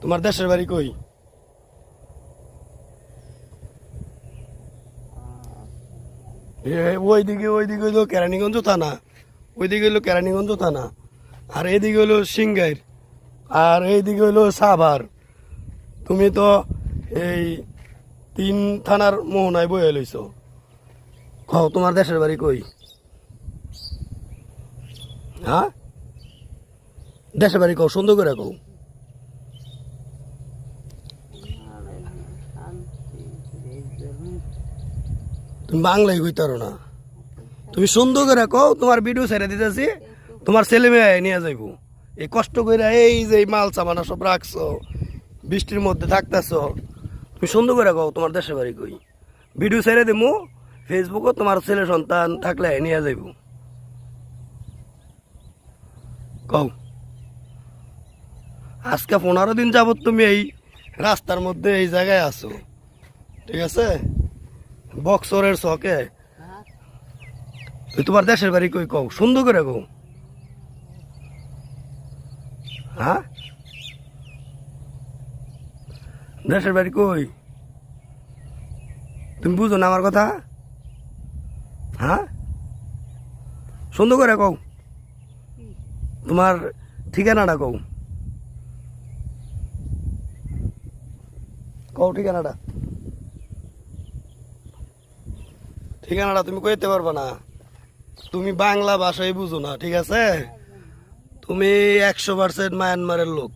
তোমার দেশের বাড়ি কই? ওইদিকে ওইদিকে হইল কেরানীগঞ্জ থানা। ওইদিকে হইল কেরানীগঞ্জ থানা। আর এইদিকে হইল সিংগাইর আর এইদিকে হইল সাভার। তুমি তো এই তিন থানার মোহনায় বয়ে লইছ। কও, তোমার দেশের বাড়ি কই? হ্যাঁ? দেশের বাড়ি কও সুন্দর করে কও? তুমি বাংলায় কইতারো না। তুমি সুন্দর করে কও, তোমার ভিডিও ছেড়ে দিতেছি, তোমার ছেলে মেয়ে নিয়ে যাইব। এই কষ্ট করে এই যে মাল সামানা সব রাখছো, বৃষ্টির মধ্যে থাকতেছো, তুমি সুন্দর করে কও, তোমার দেশের বাড়ি কই। ভিডিও ছেড়ে দিমু ফেসবুকও তোমার ছেলে সন্তান থাকলে নিয়ে যাইব। কও। আজকে পনেরো দিন যাবত তুমি এই রাস্তার মধ্যে এই জায়গায় আছো। ঠিক আছে? বক্সরের শখে। তুই তোমার দেশের বাড়ি কই কও? সুন্দর করে কও। হ্যাঁ? দেশের বাড়ি কই? তুমি বুঝো না আমার কথা? হ্যাঁ? সুন্দর করে কও। তোমার ঠিকানাটা কও। কও ঠিকানাটা। ঠিকানাটা তুমি কইতে পারবে না। তুমি বাংলা ভাষাই বুঝো না, ঠিক আছে? তুমি একশো পার্সেন্ট মায়ানমারের লোক।